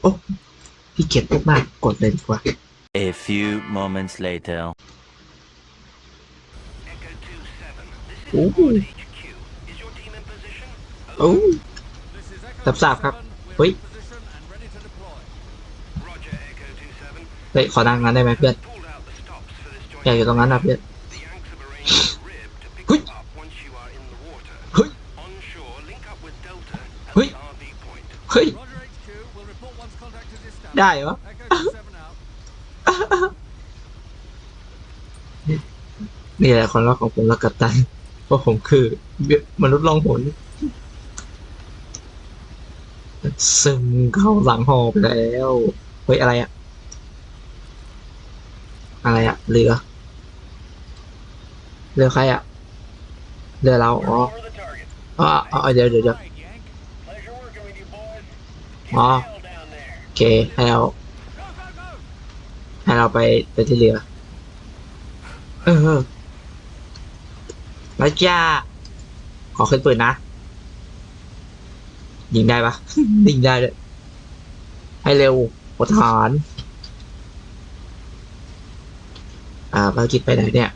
โอ้พี่เกียจพวกมากกดเลยดีกว่า A few moments later. โอ้โหโอ้สับสาบครับ เฮ้ยเฮ้ยขอนั่งนั้นได้ไหมเพื่อนอยากอยู่ตรงนั้นนะเพื่อนเฮ้ยเฮ้ย เฮ้ย ได้เหรอ นี่แหละคนรักของผมรักกัตัน เพราะผมคือมนุษย์ล่องหนซึมเข้าหลังหอบแล้ว เฮ้ย อะไรอะอะไรอะเรือ เรือใครอะเรือเรา อ๋อ อ๋ออ๋อเดี๋ยวเดี๋ยวเดี๋ยว อ๋อโอเคให้เราให้เราไปไปที่เรือ เออมาจ้าขอขึ้นปืนนะ ยิงได้ปะยิงได้เลยให้เร็วปฐาน อ่าภารกิจไปไหนเนี่ย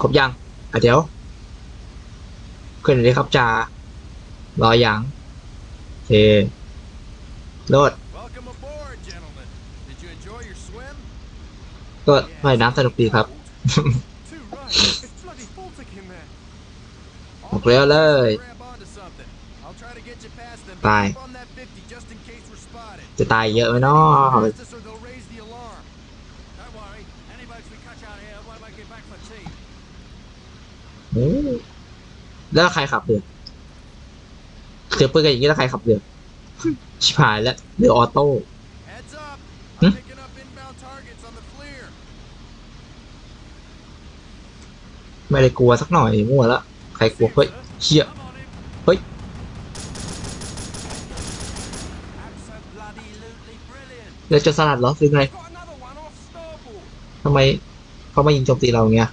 ครบยัง อะเดี๋ยว ขึ้นเลยครับจ่ารออย่าง โอเคโลด Welcome aboard, gentlemen. Did you enjoy your swim? ก็ว่ายน้ำสนุกดีครับ Too right. It's bloody Baltic in there. ออกเรือเลย Grab onto something. I'll try to get you past them. Bye. Keep on that 50 just in case we're spotted. จะตายเยอะไหมเนาะ Past us or they'll raise the alarm. Don't worry. Any boats we catch out here won't make it back for tea. โอ้แล้วใครขับเรือ เสือปืนกันอย่างนี้แล้วใครขับเรือ ชิบหายแล้วเรือออโต้ Heads up. Hmm? I'm picking up inbound targets on the FLIR. ไม่ได้กลัวสักหน่อยมั่วแล้วใครกลัวเฮ้ยเชี่ย I'm on him. Hey. Absolutely brilliant. เรือจะสลัดเหรอหรือไง Got another one off starboard. ทำไมเขามายิงโจมตีเราอย่างเงี้ย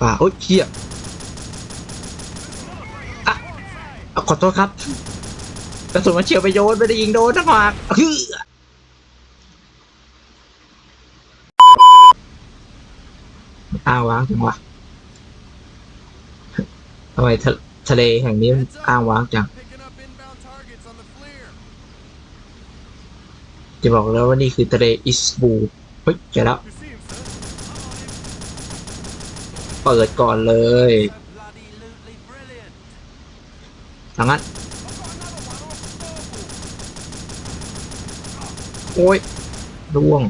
ป่าโอ๊ยเชี่ยอะเอาขอโทษครับกระสุนมาเฉียวไปโยนไม่ได้ยิงโดนนะหมากฮึอ้าวว้างจังวะทำไมทะทะเลแห่งนี้อ้างว้างจัง จะบอกแล้วว่านี่คือทะเลอิสบูเฮ้ยเจอแล้ว เปิดก่อนเลย Bloody brilliant. ทางนั้น โอ้ยร่วง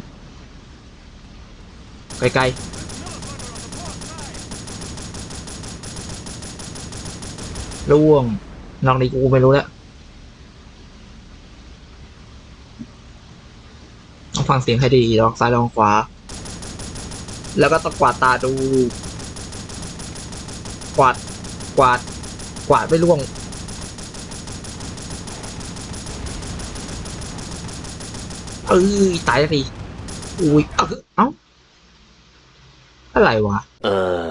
ไกลๆร่วง นอกนี้กูไม่รู้แล้วต้องฟังเสียงให้ดีลองซ้ายลองขวา แล้วก็ต้องกวาดตาดู กวาด กวาด กวาดไม่ร่วง เอ้ยตายแล้วดิอุ้ยเอ้าเอ้าอะไรวะ Uh.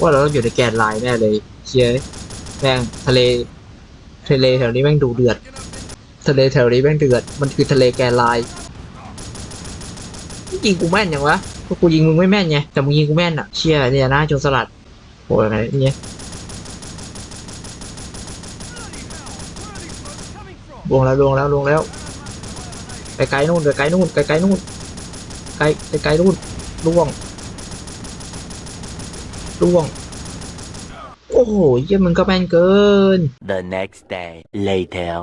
ว่าเราต้องอยู่ในแกนไลน์แน่เลยเชียร์แม่งทะเลทะเลแถวนี้แม่งดูเดือด Picking up in ทะเลแถวนี้แม่งเดือด มันคือทะเลแกนไลน์ยิงกูแม่นยังวะพวกกูยิงมึงไม่แม่นไง แต่มึงยิงกูแม่นอะเชียร์เนี่ยนะโจรสลัดโอ้ยอะไรเนี่ย bloody hell. Where are these boats coming from? ลวงแล้วลวงแล้วลวงแล้ว ไกลๆนู่นไกลๆนู่นไกลๆนู่นไกลไกลๆนู่นล่วงล่วง โอ้โหเยี่ยมึงก็แม่นเกิน The next day. Later.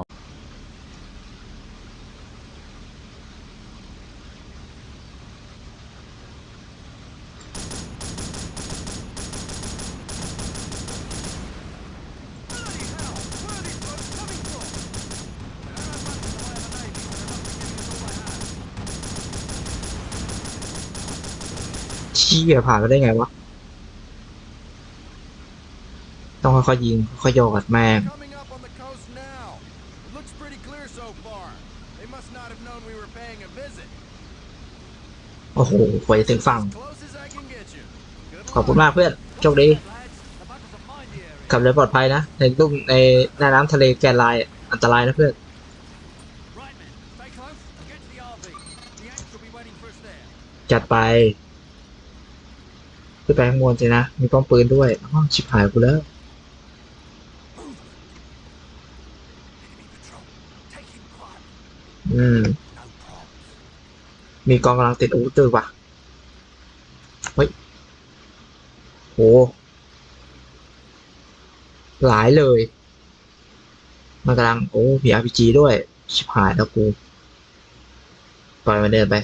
เชี่ยผ่านมาได้ไงวะ ต้องค่อยๆยิงค่อยๆหยอดแม่ง Coming up on the coast now. It looks pretty clear so far. They must not have known we were paying a visit. โอ้โหกว่าจะถึงฝั่ง As close as I can get you. Good ขอบคุณ luck. มากเพื่อน โชคดี Lads, the buggers are ขับเรือปลอดภัยนะ ในลุ่มในแม่น้ำทะเลแกนไลน์อะอันตรายนะเพื่อน Right, men. Stay close and get to the RV. The Yanks will be waiting for us there. จัดไป ขึ้นไปข้างบนสินะ มีป้อมปืนด้วยอ้าวชิบหายกูแล้ว อืม มีกองกำลังติดอาวุธด้วยว่ะ เฮ้ย โห หลายเลย มันกำลัง โอ้มี RPG ด้วย ชิบหายแล้วกู ปล่อยมันเดินไป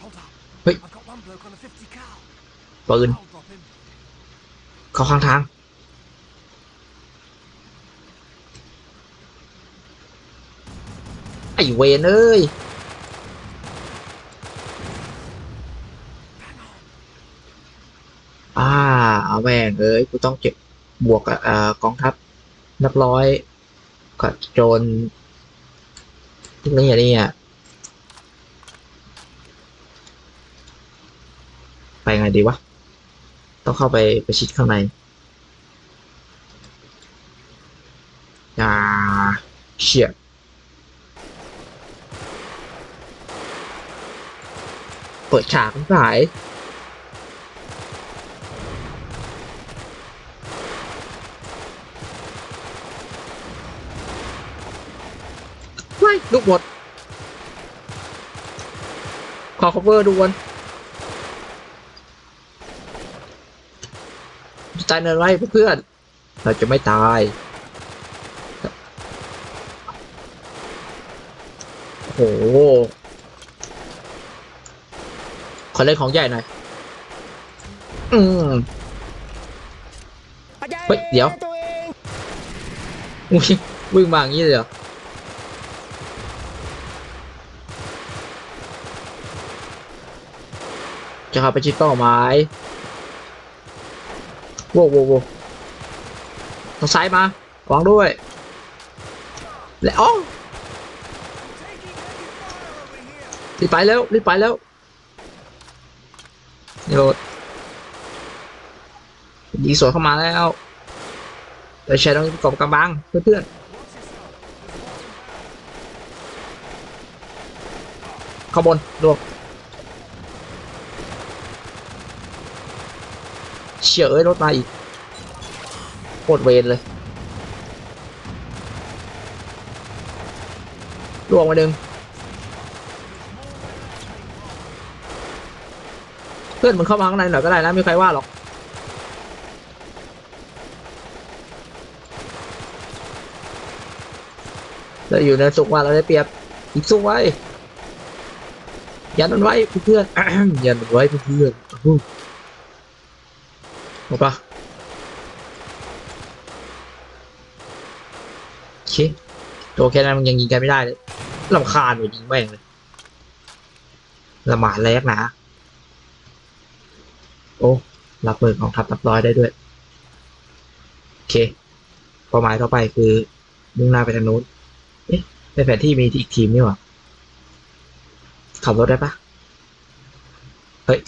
Hold up. Wait. I've got one bloke on a 50 cal. ปืน เข้าข้างทาง ไอเวนเอ้ย อ่าเอาแม่งเอ้ย กูต้องเก็บบวกอ่ากองทัพ นับร้อยกับโจรพวกนี้อย่างนี้อะไปไงดีวะ ต้องเข้าไปประชิดข้างในอย่าเชี่ยเปิดฉากไม่ไหวไม่ลูกหมดขอ cover ด่วน จะ ตายเนินไว้เพื่อน เราจะไม่ตายโอ้โหขอเล่นของใหญ่หน่อย อืม เฮ้ย เดี๋ยววิ่งวิ่งมาอย่างนี้เลยเหรอจะเข้าไปชิดเป้าหมาย โว้วโว้วโว้ทางซ้ายมาวางด้วย และอ๋อรีบไปแล้วรีบไปแล้วนี่โรดยิงสวนเข้ามาแล้วแต่ใช้ต้องกรอบกำบังเพื่อนๆเข้าบนลวก เฉียเอ้ยรถมาอีกโคตรเวรเลยลวงมาดึงเพื่อนมึงเข้ามาข้างในหน่อยก็ได้นะไม่มีใครว่าหรอกเราอยู่ในสุขว่าเราได้เปรียบอีกสู้ไว้ยันมันไว้เพื่อนยันมันไว้เพื่อน ๆอู้ปะโอเคตัวแค่นั้นมันยังยิงกันไม่ได้เลยลำคาญว่ะยิงแม่งเลยละหมาดแรกนะ โอ้ รับมือของทัพนับร้อยได้ด้วย โอเคเป้าหมายต่อไปคือ มุ่งหน้าไปทางนู้น เอ๊ะในแผนที่มีอีกทีมนี่หว่า ขับรถได้ปะเฮ้ย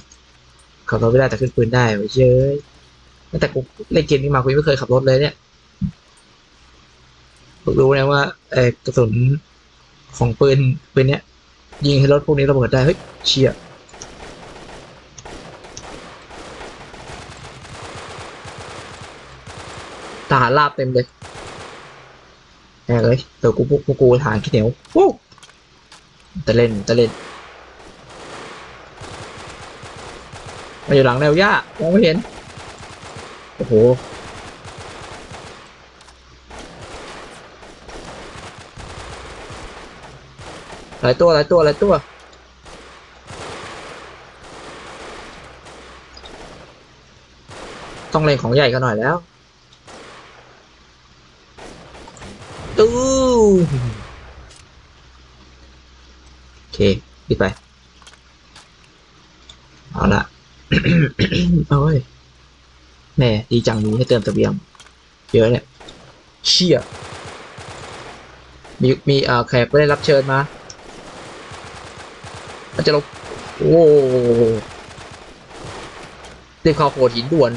ขับรถไม่ได้แต่ขึ้นปืนได้เว้ยเย้ย ตั้งแต่กูเล่นเกมนี้มากูยังไม่เคยขับรถเลยเนี่ยกูรู้นะว่าเออกระสุนของปืนปืนเนี้ยยิงให้รถพวกนี้ระเบิดได้ เฮ้ยเชี่ยทหารราบเต็มเลยแม่งเลยเดี๋ยวกูพวกพวกกูทหารขี้เหนียววู้จะเล่นจะเล่นมาอยู่หลังแนวหญ้ามองไม่เห็น โอ้โห หลายตัวหลายตัวหลายตัวต้องเล่นของใหญ่กันหน่อยแล้ว ตู้โอเคปิดไป เอาละโอ้ย แม่ดีจังรู้ให้เติมตะเบียง เยอะเนี่ยเชี่ยมีมีอ่าแขกไม่ได้รับเชิญมาอาจจะลบโอ้รีบเข้าวโขดหินด่วน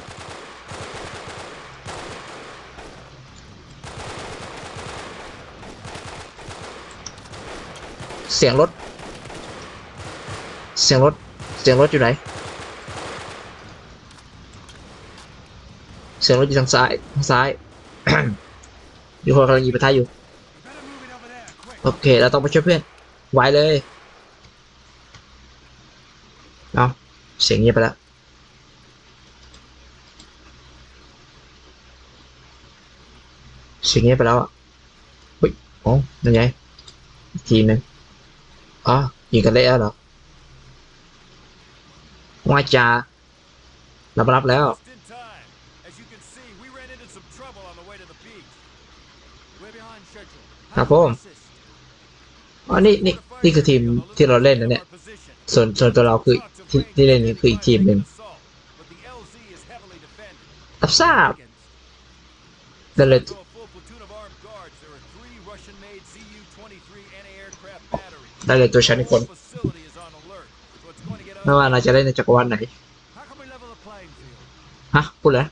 เสียงรถ เสียงรถ เสียงรถอยู่ไหน สียงรถอยู่ทางซ้ายทางซ้ายมีคนกำลังยิงประทะอยู่โอเคเราต้องไปช่วยเพื่อนไวเลยเอาเสียงเงียบไปแล้วเสียงเงียบไปแล้วอะเฮ้ยโอ้นั่นไงทีมหนึงอ๋อยิงกันเละแล้วเหรอว่าจารามารับแล้ว ครับผมอ๋อนี่นี่นี่คือทีมที่เราเล่นนะเนี่ย ส่วนส่วนตัวเราคือที่ที่เล่นนี่คืออีกทีมหนึ่ง But the LZ is heavily defended. รับทราบได้เลย Though a full platoon of armed guards, there are three Russian-made Zu-23 anti-aircraft batteries. ได้เลยตัวฉันอีกคน The facility is on alert, so it's going to get ไม่ว่าเราจะเล่นในจักรวาลไหน How can we level the playing field? ฮะพูดเลย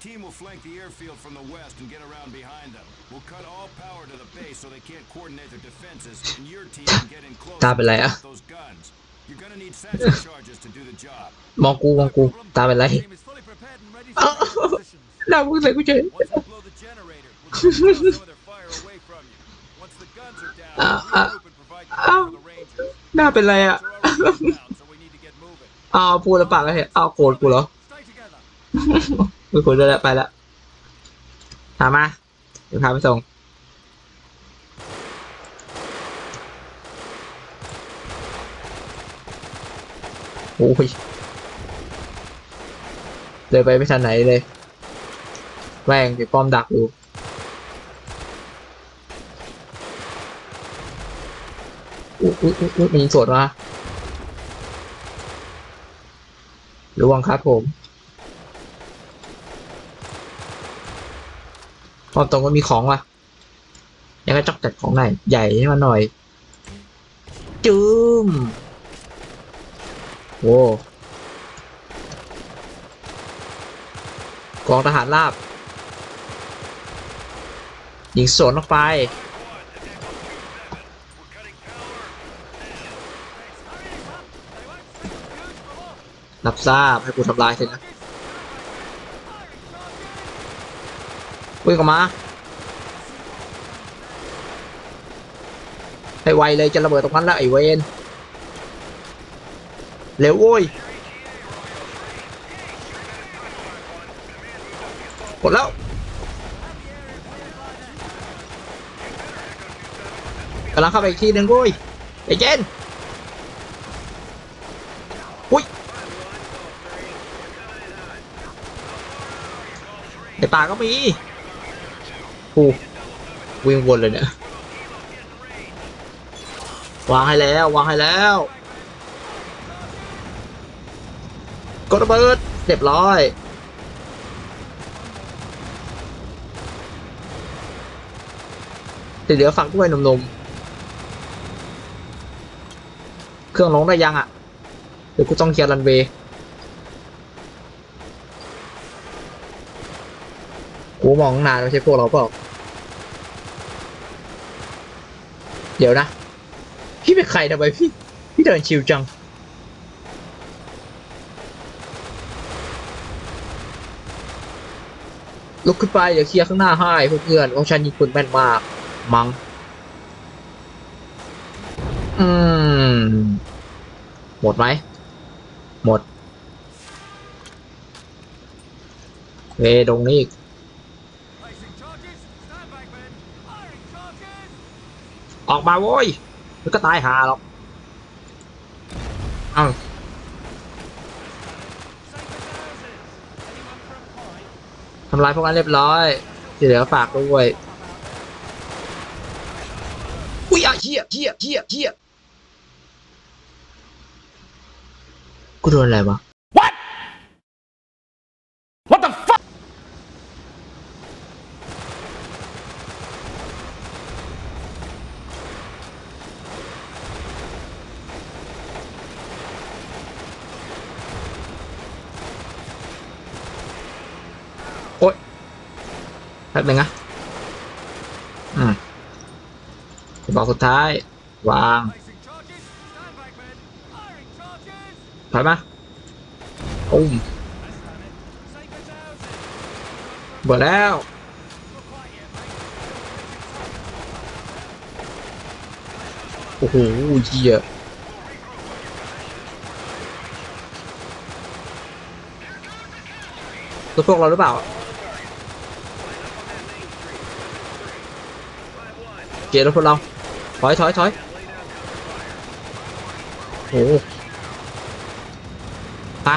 so they can't coordinate their defenses, and your team can get in close ตาเป็นไรอะ with those guns. You're gonna need satchel charges to do the job. มองกูมองกู ตาเป็นไร Team is fully prepared and ready for their positions. หน้ามึงใส่กูเฉย Once we blow the generator, we'll draw some of their fire away from you. Once the guns are down, Ah, we'll ah, regroup and provide cover for the Rangers. หน้าเป็นไรอะ They're already inbound, so we need to get moving. อ้าวพูดแล้วปากก็เห็นอ้าวโกรธกูเหรอ Stay together. ไม่คุยด้วยแล้วไปแล้วถามมาเดี๋ยวพาไปส่ง โอ้ยเดินไปไม่ทันไหนเลยแม่งมีป้อมดักอยู่อุ๊ยอุ๊ยอุ๊ยอุ๊ยมันยิงสวนมาระวังครับผมพอตรงมันมีของว่ะยังก็จอกจัดของหน่อยใหญ่ให้มันหน่อยจืม โว้กองทหารราบ ยิงสวนออกไป รับทราบให้กูทำลายสินะวิ่งออกมา ให้ไวเลยจะระเบิดตรงนั้นแล้วไอ้เวน เร็วโว้ยหมดแล้วกำลังเข้าไปอีกทีหนึ่งโว้ยไอเจนอุ้ยในป่าก็มีโอ้วิ่งวนเลยเนี่ยวางให้แล้ว วางให้แล้ว ก ดระเบิดเรียบร้อยเดี๋ยวฝักด้วยหนุ่มๆ เครื่องลงได้ยังอะ เดี๋ยวกูต้องเคลียร์รันเวย์กูมองนานไม่ใช่พวกเราเปล่า เดี๋ยวนะ พี่เป็นใครทำไมพี่ พี่เดินชิวจัง ลุกขึ้นไปเดี๋ยวเคลียร์ข้างหน้าให้เพื่อนๆเพราะฉันยิงคุณแม่นมากมังอืม หมดไหม หมดเวตรงนี้อีก Placing charges. Stand back, men. Firing charges. ออกมาโว้ยมันก็ตายหาหรอกเอ้า Safe as houses. Anyone for a pint? ทำลายพวกนั้นเรียบร้อยที่เหลือฝากด้วยอุ้ยอะเชี่ยเชี่ยเชี่ยเชี่ยกูโดนอะไรวะ What the fuck โอ๊ยแป๊บนึงนะอืมบอกสุดท้าย วางถอยมาอุ้มเบิดแล้วโอ้โหเหี้ยรถพวกเราหรือเปล่า เกียร์รถพวกเรา ถอยถอยถอยโอ้ฮะ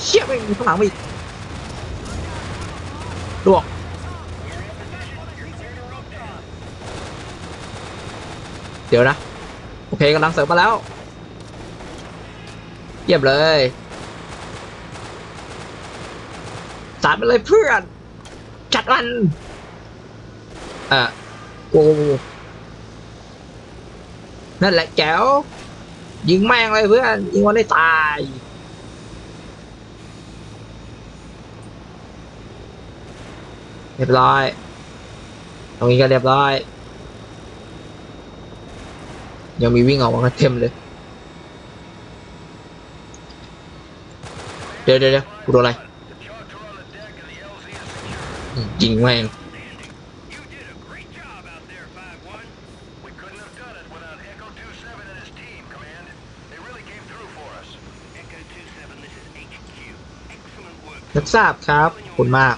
เชี่ยไม่มีข้างหลังมาอีกลวกเดี๋ยวนะ โอเคกำลังเสริมมาแล้ว เยี่ยมเลยจัดมาเลยเพื่อน จัดมันอะ โอ้นั่นแหละแจ๋วยิงแม่งเลยเพื่อน ยิงวันได้ตายเรียบร้อย ตรงนี้ก็เรียบร้อย ยังมีวิ่งออกมากันเต็มเลยเดี๋ยวเดี๋ยวเดี๋ยวกูโดนอะไรอืมยิงแม่ง รับทราบครับขอบคุณมาก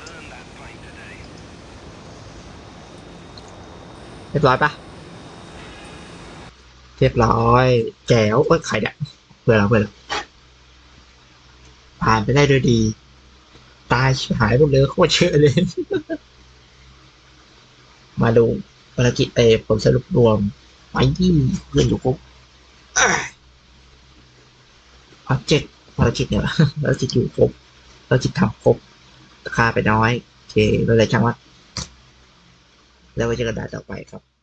เรียบร้อยปะเรียบร้อย แจ๋วเอ้ยใครเนี่ยเพื่อนเราเพื่อผ่านไปได้ด้วยดี ตายหายหมดเลยโคตรเชื่อเลย มาดูภารกิจเอผลสรุปรวมไปที่เพื่อนอยู่ครบภารกิจภารกิจเนี่ยภารกิจอยู่ครบ เราจิตทำครบค่าไปน้อย โอเคเราเลยช่างว่า แล้วไว้เจอกันด้ต่อไปครับ